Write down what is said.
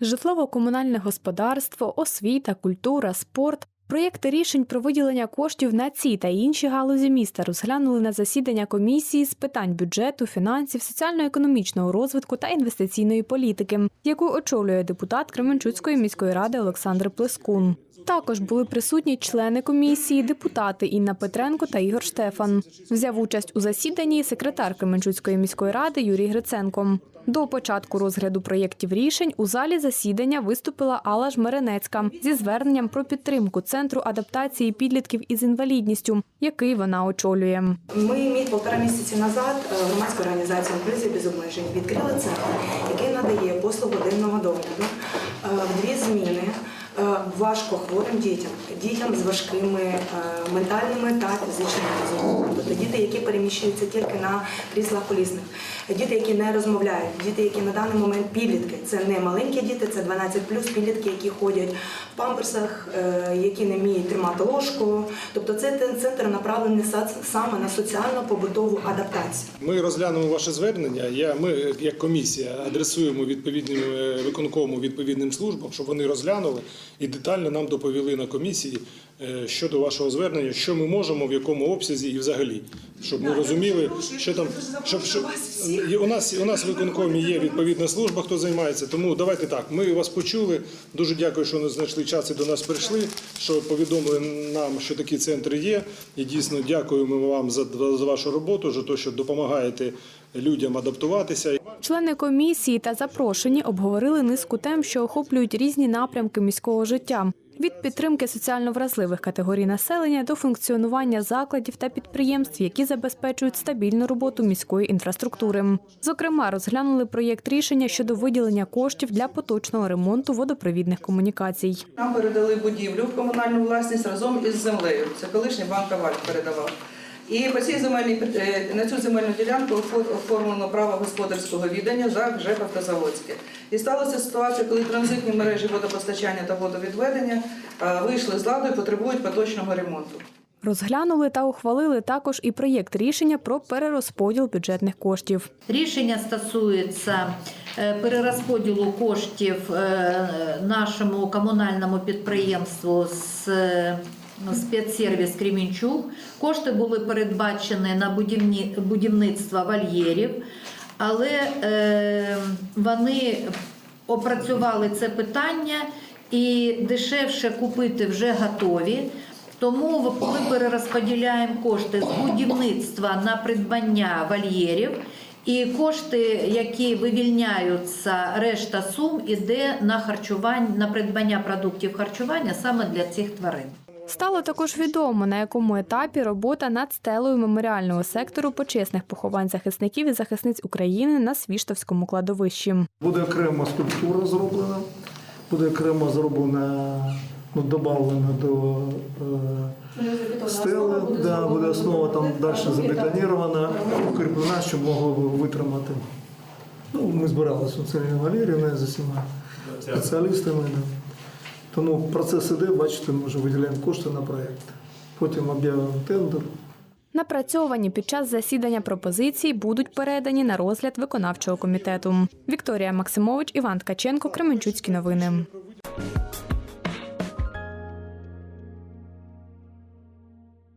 Житлово-комунальне господарство, освіта, культура, спорт. Проєкти рішень про виділення коштів на ці та інші галузі міста розглянули на засідання комісії з питань бюджету, фінансів, соціально-економічного розвитку та інвестиційної політики, яку очолює депутат Кременчуцької міської ради Олександр Плескун. Також були присутні члени комісії, депутати Інна Петренко та Ігор Штефан. Взяв участь у засіданні секретар Кременчуцької міської ради Юрій Гриценко. До початку розгляду проєктів рішень у залі засідання виступила Алла Жмеренецька зі зверненням про підтримку центру адаптації підлітків із інвалідністю, який вона очолює. Ми полтора місяці назад е, громадська організація «Інклюзія без обмежень відкрила центр, який надає послугу денного догляду е, в дві зміни е, важкохворим дітям, дітям з важкими е, ментальними та фізичними розладами. Тобто діти, які переміщуються тільки на кріслах колісних, діти, які не розмовляють, діти, які на даний момент підлітки. Це не маленькі діти, це 12 підлітки, які ходять в памперсах, е, які не вміють тримати ложку. Тобто це центр направлений саме на соціально-побутову адаптацію. Ми розглянемо ваше звернення. Я, ми, як комісія, адресуємо відповідним е, виконкому відповідним службам, щоб вони розглянули і детально нам доповіли на комісії е, щодо вашого звернення, що ми можемо, в якому обсязі і взагалі, щоб ми розуміли, що там щоб, щоб у нас у нас в виконкомі є відповідна служба, хто займається. Тому давайте так. Ми вас почули. Дуже дякую, що знайшли час і до нас прийшли. Що повідомили нам, що такі центри є. І дійсно дякуємо вам за, за вашу роботу, за те, що допомагаєте людям адаптуватися. Члени комісії та запрошені обговорили низку тем, що охоплюють різні напрямки міського життя. Від підтримки соціально вразливих категорій населення до функціонування закладів та підприємств, які забезпечують стабільну роботу міської інфраструктури. Зокрема, розглянули проєкт рішення щодо виділення коштів для поточного ремонту водопровідних комунікацій. Нам передали будівлю в комунальну власність разом із землею. Це колишня банка Вальк передавав. І по цій земельній е, на цю земельну ділянку оформлено право господарського віддання ЖАК ЖЕК «Автозаводське». І сталася ситуація, коли транзитні мережі водопостачання та водовідведення е, вийшли з ладу і потребують поточного ремонту. Розглянули та ухвалили також і проєкт рішення про перерозподіл бюджетних коштів. Рішення стосується е, перерозподілу коштів нашому комунальному підприємству з спецсервіс Кремінчук. Кошти були передбачені на будівництво вольєрів, але е, вони опрацювали це питання і дешевше купити вже готові. Тому ми перерозподіляємо кошти з будівництва на придбання вольєрів, і кошти, які вивільняються, решта сум іде на харчування, на придбання продуктів харчування саме для цих тварин. Стало також відомо, на якому етапі робота над стелою меморіального сектору почесних поховань захисників і захисниць України на Свіштовському кладовищі. Буде окрема скульптура зроблена, буде окремо зроблена, ну, додавлена до е, стели, да, буде основа там далі забетонірована, укріплена, щоб могло витримати. Ну, ми збиралися з Іриною Валеріївною з усіма спеціалістами. Да. Тому процес іде, бачите, ми вже виділяємо кошти на проєкт. Потім об'явимо тендер. Напрацьовані під час засідання пропозиції будуть передані на розгляд виконавчого комітету. Вікторія Максимович, Іван Ткаченко, Кременчуцькі новини.